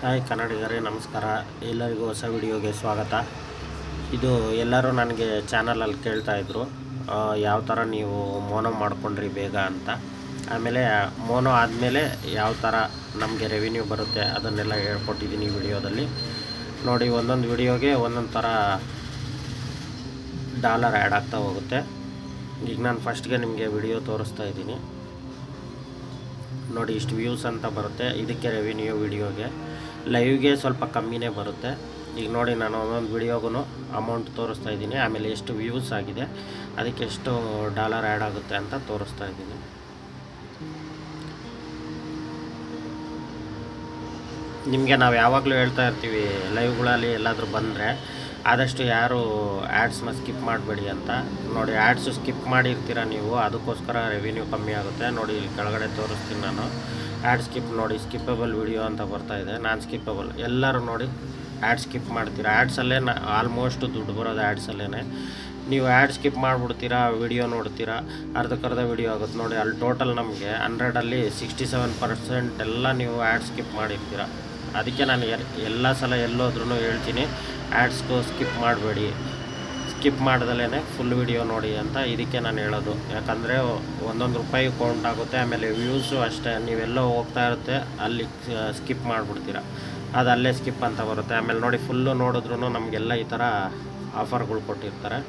Hi, ಕನ್ನಡಿಗರೇ, ನಮಸ್ಕಾರ. ಎಲ್ಲರಿಗೂ ಹೊಸ ವಿಡಿಯೋಗೆ ಸ್ವಾಗತ. ಇದು ಎಲ್ಲರೂ ನನಗೆ ಚಾನಲಲ್ಲಿ ಕೇಳ್ತಾಯಿದ್ರು ಯಾವ ಥರ ನೀವು ಮೋನೋ ಮಾಡಿಕೊಂಡ್ರಿ ಬೇಗ ಅಂತ. ಆಮೇಲೆ ಮೋನೋ ಆದಮೇಲೆ ಯಾವ ಥರ ನಮಗೆ ರೆವಿನ್ಯೂ ಬರುತ್ತೆ ಅದನ್ನೆಲ್ಲ ಹೇಳ್ಕೊಟ್ಟಿದ್ದೀನಿ ವಿಡಿಯೋದಲ್ಲಿ. ನೋಡಿ, ಒಂದೊಂದು ವಿಡಿಯೋಗೆ ಒಂದೊಂದು ಥರ ಡಾಲರ್ ಆ್ಯಡ್ ಆಗ್ತಾ ಹೋಗುತ್ತೆ. ಈಗ ನಾನು ಫಸ್ಟ್ಗೆ ನಿಮಗೆ ವಿಡಿಯೋ ತೋರಿಸ್ತಾ ಇದ್ದೀನಿ. ನೋಡಿ ಇಷ್ಟು ವ್ಯೂಸ್ ಅಂತ ಬರುತ್ತೆ. ಇದಕ್ಕೆ ರೆವಿನ್ಯೂ ವಿಡಿಯೋಗೆ ಲೈವ್ಗೆ ಸ್ವಲ್ಪ ಕಮ್ಮಿನೇ ಬರುತ್ತೆ. ಈಗ ನೋಡಿ ನಾನು ಒಂದೊಂದು ವಿಡಿಯೋಗೂ ಅಮೌಂಟ್ ತೋರಿಸ್ತಾ ಇದ್ದೀನಿ. ಆಮೇಲೆ ಎಷ್ಟು ವ್ಯೂಸ್ ಆಗಿದೆ. ಅದಕ್ಕೆ ಎಷ್ಟು ಡಾಲರ್ ಆ್ಯಡ್ ಆಗುತ್ತೆ ಅಂತ ತೋರಿಸ್ತಾ ಇದ್ದೀನಿ. ನಿಮಗೆ ನಾವು ಯಾವಾಗಲೂ ಹೇಳ್ತಾ ಇರ್ತೀವಿ ಲೈವ್ಗಳಲ್ಲಿ ಎಲ್ಲಾದರೂ ಬಂದರೆ ಆದಷ್ಟು ಯಾರು ಆ್ಯಡ್ಸ್ನ ಸ್ಕಿಪ್ ಮಾಡಬೇಡಿ ಅಂತ. ನೋಡಿ ಆ್ಯಡ್ಸು ಸ್ಕಿಪ್ ಮಾಡಿರ್ತೀರ ನೀವು, ಅದಕ್ಕೋಸ್ಕರ ರೆವಿನ್ಯೂ ಕಮ್ಮಿ ಆಗುತ್ತೆ. ನೋಡಿ, ಇಲ್ಲಿ ಕೆಳಗಡೆ ತೋರಿಸ್ತೀನಿ ನಾನು. ಆ್ಯಡ್ ಸ್ಕಿಪ್ ನೋಡಿ ಸ್ಕಿಪ್ಪಬಲ್ ವಿಡಿಯೋ ಅಂತ ಬರ್ತಾ ಇದೆ. ನಾನ್ ಸ್ಕಿಪ್ಪಬಲ್ ಎಲ್ಲರೂ ನೋಡಿ ಆ್ಯಡ್ ಸ್ಕಿಪ್ ಮಾಡ್ತೀರಾ. ಆ್ಯಡ್ಸಲ್ಲೇ ನಾ ಆಲ್ಮೋಸ್ಟ್ ದುಡ್ಡು ಬರೋದು ಆ್ಯಡ್ಸಲ್ಲೇ ನೀವು ಆ್ಯಡ್ ಸ್ಕಿಪ್ ಮಾಡಿಬಿಡ್ತೀರಾ ವಿಡಿಯೋ ನೋಡ್ತೀರಾ, ಅರ್ಧಕ್ಕರ್ಧ ವಿಡಿಯೋ ಆಗುತ್ತೆ. ನೋಡಿ, ಅಲ್ಲಿ ಟೋಟಲ್ ನಮಗೆ ಹಂಡ್ರೆಡಲ್ಲಿ ಸಿಕ್ಸ್ಟಿ ಸೆವೆನ್ ಪರ್ಸೆಂಟ್ ಎಲ್ಲ ನೀವು ಆ್ಯಡ್ ಸ್ಕಿಪ್ ಮಾಡಿರ್ತೀರ. ಅದಕ್ಕೆ ನಾನು ಎಲ್- ಎಲ್ಲ ಸಲ ಎಲ್ಲೋದ್ರೂ ಹೇಳ್ತೀನಿ ಆ್ಯಡ್ಸ್ಗೂ ಸ್ಕಿಪ್ ಮಾಡಬೇಡಿ. ಸ್ಕಿಪ್ ಮಾಡ್ದಲೇ ಫುಲ್ ವಿಡಿಯೋ ನೋಡಿ ಅಂತ ಇದಕ್ಕೆ ನಾನು ಹೇಳೋದು. ಯಾಕಂದರೆ ಒಂದೊಂದು ರೂಪಾಯಿ ಕೌಂಟ್ ಆಗುತ್ತೆ, ಆಮೇಲೆ ವ್ಯೂಸು ಅಷ್ಟೇ. ನೀವೆಲ್ಲೋ ಹೋಗ್ತಾ ಇರುತ್ತೆ, ಅಲ್ಲಿ ಸ್ಕಿಪ್ ಮಾಡಿಬಿಡ್ತೀರ. ಅದು ಅಲ್ಲೇ ಸ್ಕಿಪ್ ಅಂತ ಬರುತ್ತೆ. ಆಮೇಲೆ ನೋಡಿ ಫುಲ್ಲು ನೋಡಿದ್ರೂ ನಮಗೆಲ್ಲ ಈ ಥರ ಆಫರ್ಗಳು ಕೊಟ್ಟಿರ್ತಾರೆ.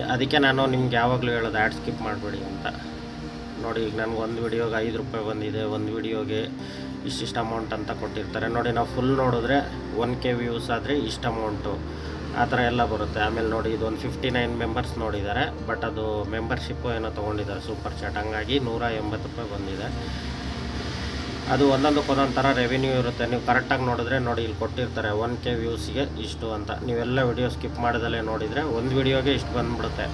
ಅದಕ್ಕೆ ನಾನು ನಿಮ್ಗೆ ಯಾವಾಗಲೂ ಹೇಳೋದು ಆ್ಯಡ್ ಸ್ಕಿಪ್ ಮಾಡಬೇಡಿ ಅಂತ. ನೋಡಿ, ಈಗ ನನಗೆ ಒಂದು ವಿಡಿಯೋಗೆ ಐದು ರೂಪಾಯಿ ಬಂದಿದೆ, ಒಂದು ವಿಡಿಯೋಗೆ ಇಷ್ಟಿಷ್ಟು ಅಮೌಂಟ್ ಅಂತ ಕೊಟ್ಟಿರ್ತಾರೆ. ನೋಡಿ, ನಾವು ಫುಲ್ ನೋಡಿದ್ರೆ ಒನ್ ಕೆ ವ್ಯೂಸ್ ಆದರೆ ಇಷ್ಟು ಅಮೌಂಟು ಆ ಥರ ಎಲ್ಲ ಬರುತ್ತೆ. ಆಮೇಲೆ ನೋಡಿ, ಇದು ಒಂದು ಫಿಫ್ಟಿ ನೈನ್ ಮೆಂಬರ್ಸ್ ನೋಡಿದ್ದಾರೆ. ಬಟ್ ಅದು ಮೆಂಬರ್ಶಿಪ್ಪು ಏನೋ ತೊಗೊಂಡಿದ್ದಾರೆ ಸೂಪರ್ ಚಾಟ್ ಹಂಗಾಗಿ ನೂರ ಎಂಬತ್ತು ರೂಪಾಯಿ ಬಂದಿದೆ. ಅದು ಒಂದೊಂದಕ್ಕೆ ಒಂದೊಂದು ಥರ ರೆವಿನ್ಯೂ ಇರುತ್ತೆ. ನೀವು ಕರೆಕ್ಟಾಗಿ ನೋಡಿದ್ರೆ ನೋಡಿ, ಇಲ್ಲಿ ಕೊಟ್ಟಿರ್ತಾರೆ ಒನ್ ಕೆ ವ್ಯೂಸ್ಗೆ ಇಷ್ಟು ಅಂತ. ನೀವೆಲ್ಲ ವಿಡಿಯೋ ಸ್ಕಿಪ್ ಮಾಡಿದಲ್ಲೇ ನೋಡಿದರೆ ಒಂದು ವಿಡಿಯೋಗೆ ಇಷ್ಟು ಬಂದ್ಬಿಡುತ್ತೆ.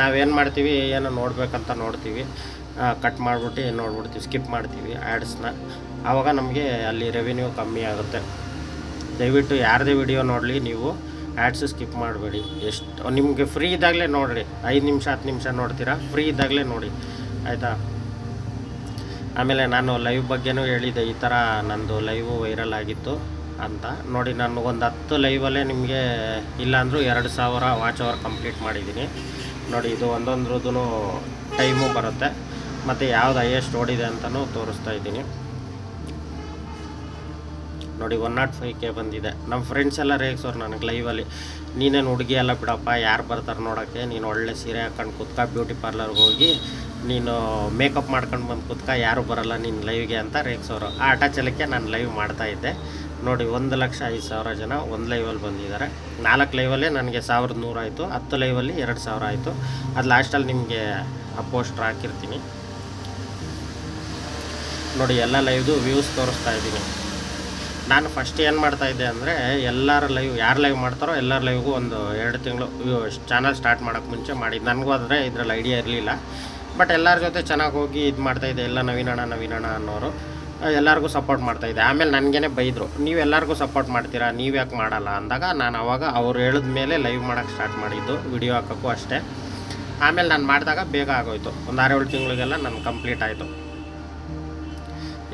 ನಾವೇನು ಮಾಡ್ತೀವಿ, ಏನೋ ನೋಡಬೇಕಂತ ನೋಡ್ತೀವಿ. ಕಟ್ ಮಾಡಿಬಿಟ್ಟು ನೋಡ್ಬಿಡ್ತೀವಿ ಸ್ಕಿಪ್ ಮಾಡ್ತೀವಿ ಆ್ಯಡ್ಸ್ನ ಆವಾಗ ನಮಗೆ ಅಲ್ಲಿ ರೆವಿನ್ಯೂ ಕಮ್ಮಿ ಆಗುತ್ತೆ. ದಯವಿಟ್ಟು ಯಾರದೇ ವಿಡಿಯೋ ನೋಡಲಿ, ನೀವು ಆ್ಯಡ್ಸ್ ಸ್ಕಿಪ್ ಮಾಡಬೇಡಿ. ಎಷ್ಟು, ನಿಮಗೆ ಫ್ರೀ ಇದ್ದಾಗಲೇ ನೋಡಿರಿ. ಐದು ನಿಮಿಷ, ಹತ್ತು ನಿಮಿಷ ನೋಡ್ತೀರಾ? ಫ್ರೀ ಇದ್ದಾಗಲೇ ನೋಡಿ. ಆಯಿತಾ? ಆಮೇಲೆ ನಾನು ಲೈವ್ ಬಗ್ಗೆನೂ ಹೇಳಿದ್ದೆ, ಈ ಥರ ನಂದು ಲೈವು ವೈರಲ್ ಆಗಿತ್ತು ಅಂತ. ನೋಡಿ, ನಾನು ಒಂದು ಹತ್ತು ಲೈವಲ್ಲೇ ನಿಮಗೆ ಇಲ್ಲಾಂದರೂ ಎರಡು ಸಾವಿರ ವಾಚ್ ಅವರ್ ಕಂಪ್ಲೀಟ್ ಮಾಡಿದ್ದೀನಿ. ನೋಡಿ, ಇದು ಒಂದೊಂದ್ರದ್ದು ಟೈಮು ಬರುತ್ತೆ. ಮತ್ತು ಯಾವ್ದು ಹೈಯೆಸ್ಟ್ ಓಡಿದೆ ಅಂತಲೂ ತೋರಿಸ್ತಾ ಇದ್ದೀನಿ. ನೋಡಿ ಒನ್ ನಾಟ್ ಫೈವ್ ಕೆ ಬಂದಿದೆ. ನಮ್ಮ ಫ್ರೆಂಡ್ಸ್ ಎಲ್ಲ ರೇಗ್ಸೋರು ನನಗೆ ಲೈವಲ್ಲಿ ನೀನೇನು ಹುಡುಗಿ ಎಲ್ಲ ಬಿಡಪ್ಪ, ಯಾರು ಬರ್ತಾರೆ ನೋಡೋಕ್ಕೆ? ನೀನು ಒಳ್ಳೆ ಸೀರೆ ಹಾಕೊಂಡು ಕುತ್ಕ ಬ್ಯೂಟಿ ಪಾರ್ಲರ್ಗೆ ಹೋಗಿ, ನೀನು ಮೇಕಪ್ ಮಾಡ್ಕೊಂಡು ಬಂದು ಕುತ್ಕ, ಯಾರು ಬರಲ್ಲ ನಿನ್ನ ಲೈವ್ಗೆ ಅಂತ ರೇಗ್ಸೋರು ಆ ಆಟ ಚಲಕ್ಕೆ ನಾನು ಲೈವ್ ಮಾಡ್ತಾ ಇದ್ದೆ. ನೋಡಿ, ಒಂದು ಲಕ್ಷ ಐದು ಸಾವಿರ ಜನ ಒಂದು ಲೈವಲ್ಲಿ ಬಂದಿದ್ದಾರೆ. ನಾಲ್ಕು ಲೈವಲ್ಲೇ ನನಗೆ ಸಾವಿರದ ನೂರು ಆಯಿತು. ಹತ್ತು ಲೈವಲ್ಲಿ ಎರಡು ಸಾವಿರ ಆಯಿತು. ಅದು ಲಾಸ್ಟಲ್ಲಿ ನಿಮಗೆ ಆ ಪೋಸ್ಟ್ರ್ ಹಾಕಿರ್ತೀನಿ. ನೋಡಿ, ಎಲ್ಲ ಲೈವ್ದು ವ್ಯೂಸ್ ತೋರಿಸ್ತಾ ಇದ್ದೀನಿ. ನಾನು ಫಸ್ಟ್ ಏನು ಮಾಡ್ತಾ ಇದ್ದೆ ಅಂದರೆ, ಎಲ್ಲರ ಲೈವ್ ಯಾರು ಲೈವ್ ಮಾಡ್ತಾರೋ ಎಲ್ಲರ ಲೈವ್ಗೂ ಒಂದು ಎರಡು ತಿಂಗಳು ಚಾನಲ್ ಸ್ಟಾರ್ಟ್ ಮಾಡೋಕ್ಕೆ ಮುಂಚೆ ಮಾಡಿದ್ದು. ನನಗೂ ಆದರೆ ಇದರಲ್ಲಿ ಐಡಿಯಾ ಇರಲಿಲ್ಲ. ಬಟ್ ಎಲ್ಲರ ಜೊತೆ ಚೆನ್ನಾಗಿ ಹೋಗಿ ಇದು ಮಾಡ್ತಾಯಿದ್ದೆ ಎಲ್ಲ ನವೀನಣ್ಣ ನವೀನಣ್ಣ ಅನ್ನೋರು. ಎಲ್ಲರಿಗೂ ಸಪೋರ್ಟ್ ಮಾಡ್ತಾಯಿದ್ದೆ ಆಮೇಲೆ ನನಗೇನೆ ಬೈದರು, ನೀವು ಎಲ್ಲರಿಗೂ ಸಪೋರ್ಟ್ ಮಾಡ್ತೀರಾ? ನೀವು ಯಾಕೆ ಮಾಡಲ್ಲ? ಅಂದಾಗ ನಾನು ಅವಾಗ ಅವ್ರು ಹೇಳಿದ ಮೇಲೆ ಲೈವ್ ಮಾಡೋಕ್ಕೆ ಸ್ಟಾರ್ಟ್ ಮಾಡಿದ್ದು ವಿಡಿಯೋ ಹಾಕೋಕ್ಕೂ ಅಷ್ಟೇ. ಆಮೇಲೆ ನಾನು ಮಾಡಿದಾಗ ಬೇಗ ಆಗೋಯ್ತು. ಒಂದು ಆರೇಳು ತಿಂಗಳಿಗೆಲ್ಲ ನಾನು ಕಂಪ್ಲೀಟ್ ಆಯಿತು.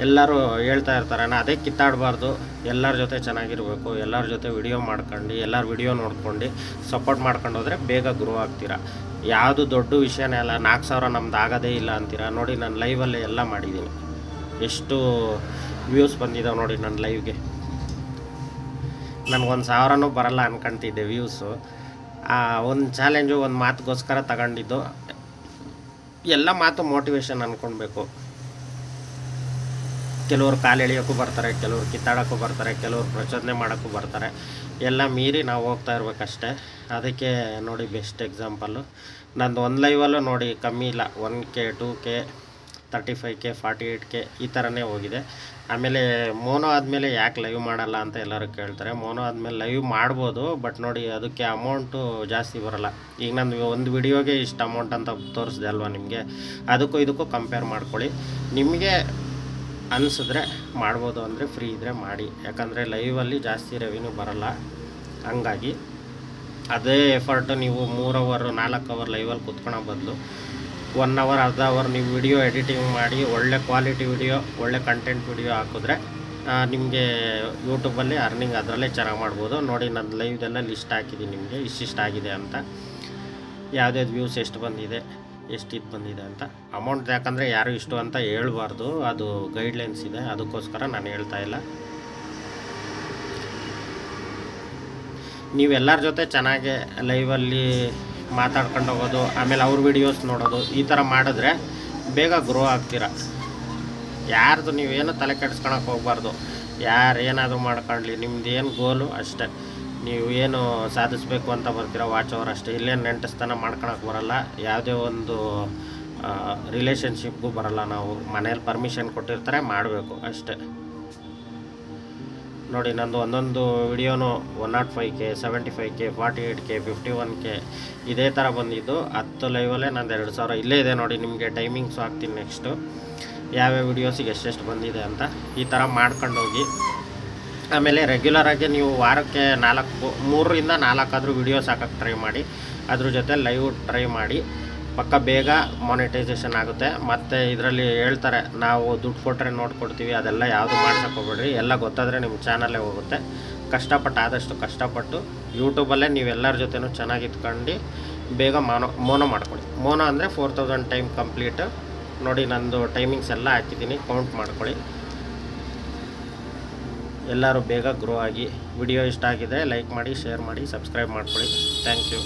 ಎಲ್ಲರೂ ಹೇಳ್ತಾ ಇರ್ತಾರೆ, ನಾ ಅದೇ ಕಿತ್ತಾಡಬಾರ್ದು, ಎಲ್ಲರ ಜೊತೆ ಚೆನ್ನಾಗಿರಬೇಕು, ಎಲ್ಲರ ಜೊತೆ ವಿಡಿಯೋ ಮಾಡ್ಕೊಂಡು, ಎಲ್ಲರ ವಿಡಿಯೋ ನೋಡ್ಕೊಂಡು ಸಪೋರ್ಟ್ ಮಾಡ್ಕೊಂಡು ಹೋದರೆ ಬೇಗ ಗ್ರೋ ಆಗ್ತೀರಾ? ಯಾವುದು ದೊಡ್ಡ ವಿಷಯನೇ ಅಲ್ಲ ನಾಲ್ಕು ಸಾವಿರ ನಮ್ದು ಆಗೋದೇ ಇಲ್ಲ ಅಂತೀರಾ? ನೋಡಿ, ನಾನು ಲೈವಲ್ಲೇ ಎಲ್ಲ ಮಾಡಿದ್ದೀನಿ. ಎಷ್ಟು ವ್ಯೂಸ್ ಬಂದಿದ್ದಾವೆ ನೋಡಿ ನನ್ನ ಲೈವ್ಗೆ ನನಗೊಂದು ಸಾವಿರನೂ ಬರಲ್ಲ ಅನ್ಕೊಂತಿದ್ದೆ ವ್ಯೂಸು ಒಂದು ಚಾಲೆಂಜು ಒಂದು ಮಾತುಗೋಸ್ಕರ ತಗೊಂಡಿದ್ದು. ಎಲ್ಲ ಮಾತು ಮೋಟಿವೇಶನ್ ಅಂದ್ಕೊಳ್ಬೇಕು ಕೆಲವರು ಕಾಲು ಎಳೆಯೋಕ್ಕೂ ಬರ್ತಾರೆ, ಕೆಲವರು ಕಿತ್ತಾಡೋಕ್ಕೂ ಬರ್ತಾರೆ, ಕೆಲವರು ಪ್ರಚೋದನೆ ಮಾಡೋಕ್ಕೂ ಬರ್ತಾರೆ. ಎಲ್ಲ ಮೀರಿ ನಾವು ಹೋಗ್ತಾ ಇರ್ಬೇಕಷ್ಟೇ. ಅದಕ್ಕೆ ನೋಡಿ ಬೆಸ್ಟ್ ಎಕ್ಸಾಂಪಲ್ಲು ನಂದು ಒಂದು ಲೈವಲ್ಲೂ ನೋಡಿ ಕಮ್ಮಿ ಇಲ್ಲ one K two K thirty five K forty eight K ಈ ಥರನೇ ಹೋಗಿದೆ. ಆಮೇಲೆ ಮೋನೋ ಆದಮೇಲೆ ಯಾಕೆ ಲೈವ್ ಮಾಡಲ್ಲ ಅಂತ ಎಲ್ಲರೂ ಕೇಳ್ತಾರೆ. ಮೋನೋ ಆದಮೇಲೆ ಲೈವ್ ಮಾಡ್ಬೋದು ಬಟ್ ನೋಡಿ ಅದಕ್ಕೆ ಅಮೌಂಟು ಜಾಸ್ತಿ ಬರಲ್ಲ. ಈಗ ನಾನು ಒಂದು ವಿಡಿಯೋಗೆ ಇಷ್ಟು ಅಮೌಂಟ್ ಅಂತ ತೋರಿಸಿದೆ ಅಲ್ವಾ ನಿಮಗೆ? ಅದಕ್ಕೂ ಇದಕ್ಕೂ ಕಂಪೇರ್ ಮಾಡ್ಕೊಳ್ಳಿ. ನಿಮಗೆ ಅನಿಸಿದ್ರೆ ಮಾಡ್ಬೋದು ಅಂದರೆ ಫ್ರೀ ಇದ್ದರೆ ಮಾಡಿ. ಯಾಕಂದರೆ ಲೈವಲ್ಲಿ ಜಾಸ್ತಿ ರೆವಿನ್ಯೂ ಬರಲ್ಲ. ಹಂಗಾಗಿ ಅದೇ ಎಫರ್ಟು ನೀವು ಮೂರು ಅವರ್ ನಾಲ್ಕು ಅವರ್ ಲೈವಲ್ಲಿ ಕುತ್ಕೊಳ್ಳೋ ಬದಲು ಒನ್ ಅವರ್ ಅರ್ಧ ಅವರ್ ನೀವು ವಿಡಿಯೋ ಎಡಿಟಿಂಗ್ ಮಾಡಿ ಒಳ್ಳೆ ಕ್ವಾಲಿಟಿ ವಿಡಿಯೋ ಒಳ್ಳೆ ಕಂಟೆಂಟ್ ವಿಡಿಯೋ ಹಾಕಿದ್ರೆ ನಿಮಗೆ ಯೂಟ್ಯೂಬಲ್ಲಿ ಅರ್ನಿಂಗ್ ಅದರಲ್ಲೇ ಚೆನ್ನಾಗಿ ಮಾಡ್ಬೋದು. ನೋಡಿ ನನ್ನ ಲೈವ್ದೆಲ್ಲ ಲಿಸ್ಟ್ ಹಾಕಿದ್ದೀನಿ ನಿಮಗೆ ಇಷ್ಟಿಷ್ಟಾಗಿದೆ ಅಂತ. ಯಾವುದ್ಯಾವ್ದು ವ್ಯೂಸ್ ಎಷ್ಟು ಬಂದಿದೆ? ಎಷ್ಟು ಬಂದಿದೆ ಅಂತ. ಅಮೌಂಟ್ ಯಾಕಂದರೆ ಯಾರು ಇಷ್ಟು ಅಂತ ಹೇಳ್ಬಾರ್ದು. ಅದು ಗೈಡ್ಲೈನ್ಸ್ ಇದೆ. ಅದಕ್ಕೋಸ್ಕರ ನಾನು ಹೇಳ್ತಾ ಇಲ್ಲ. ನೀವೆಲ್ಲರ ಜೊತೆ ಚೆನ್ನಾಗಿ ಲೈವಲ್ಲಿ ಮಾತಾಡ್ಕೊಂಡು ಹೋಗೋದು, ಆಮೇಲೆ ಅವ್ರ ವಿಡಿಯೋಸ್ ನೋಡೋದು, ಈ ಥರ ಮಾಡಿದ್ರೆ ಬೇಗ ಗ್ರೋ ಆಗ್ತೀರ. ಯಾರ್ದು ನೀವೇನು ತಲೆ ಕೆಡ್ಸ್ಕೊಳಕ್ಕೆ ಹೋಗ್ಬಾರ್ದು. ಯಾರು ಏನಾದರೂ ಮಾಡ್ಕೊಳ್ಳಿ ನಿಮ್ದು ಏನು ಗೋಲು ಅಷ್ಟೇ. ನೀವು ಏನು ಸಾಧಿಸ್ಬೇಕು ಅಂತ ಬರ್ತೀರ ವಾಚ್ ಅವರ್ ಅಷ್ಟೇ. ಇಲ್ಲೇನು ನೆಂಟಸ್ತನ ಮಾಡ್ಕೊಳಕ್ಕೆ ಬರಲ್ಲ. ಯಾವುದೇ ಒಂದು ರಿಲೇಷನ್ಶಿಪ್ಗೂ ಬರಲ್ಲ. ನಾವು ಮನೇಲಿ ಪರ್ಮಿಷನ್ ಕೊಟ್ಟಿರ್ತಾರೆ, ಮಾಡಬೇಕು ಅಷ್ಟೇ. ನೋಡಿ, ನಂದು ಒಂದೊಂದು ವಿಡಿಯೋನು one not five K seventy five K forty eight K fifty one K, ಇದೇ ಥರ ಬಂದಿದ್ದು. ಹತ್ತು ಲೈವಲ್ಲೇ ನಂದು ಎರಡು ಸಾವಿರ ಇಲ್ಲೇ ಇದೆ ನೋಡಿ, ನಿಮಗೆ ಟೈಮಿಂಗ್ಸು ಹಾಕ್ತೀನಿ ನೆಕ್ಸ್ಟು ಯಾವ್ಯಾವ ವಿಡಿಯೋಸಿಗೆ ಎಷ್ಟೆಷ್ಟು ಬಂದಿದೆ ಅಂತ ಈ ಥರ ಮಾಡ್ಕೊಂಡು ಹೋಗಿ ಆಮೇಲೆ ರೆಗ್ಯುಲರಾಗಿ ನೀವು ವಾರಕ್ಕೆ ನಾಲ್ಕು ಮೂರರಿಂದ ನಾಲ್ಕಾದರೂ ವಿಡಿಯೋಸ್ ಹಾಕಕ್ಕೆ ಟ್ರೈ ಮಾಡಿ. ಅದ್ರ ಜೊತೆ ಲೈವ್ ಟ್ರೈ ಮಾಡಿ. ಪಕ್ಕ ಬೇಗ ಮಾನಿಟೈಸೇಷನ್ ಆಗುತ್ತೆ. ಮತ್ತು ಇದರಲ್ಲಿ ಹೇಳ್ತಾರೆ, ನಾವು ದುಡ್ಡು ಕೊಟ್ಟರೆ ನೋಡ್ಕೊಡ್ತೀವಿ ಅದೆಲ್ಲ ಯಾವುದು ಮಾಡ್ಸಕ್ಕೆ ಹೋಗ್ಬೇಡ್ರಿ. ಎಲ್ಲ ಗೊತ್ತಾದರೆ ನಿಮ್ಮ ಚಾನಲ್ಲೇ ಹೋಗುತ್ತೆ. ಕಷ್ಟಪಟ್ಟು ಆದಷ್ಟು ಕಷ್ಟಪಟ್ಟು ಯೂಟ್ಯೂಬಲ್ಲೇ ನೀವೆಲ್ಲರ ಜೊತೆನೂ ಚೆನ್ನಾಗಿ ಇದ್ಕೊಂಡು ಬೇಗ ಮಾನೋ, ಮೋನೋ ಮಾಡ್ಕೊಳ್ಳಿ. ಮೋನೋ ಅಂದರೆ ಫೋರ್ ತೌಸಂಡ್ ಟೈಮ್ ಕಂಪ್ಲೀಟ್ ನೋಡಿ ನಂದು ಟೈಮಿಂಗ್ಸ್ ಎಲ್ಲ ಹಾಕಿದ್ದೀನಿ. ಕೌಂಟ್ ಮಾಡ್ಕೊಳ್ಳಿ. ಎಲ್ಲರೂ ಬೇಗ ಗ್ರೋ ಆಗಿ ವಿಡಿಯೋ ಇಷ್ಟ ಆಗಿದೆ ಲೈಕ್ ಮಾಡಿ ಶೇರ್ ಮಾಡಿ ಸಬ್ಸ್ಕ್ರೈಬ್ ಮಾಡ್ಕೊಳ್ಳಿ. Thank you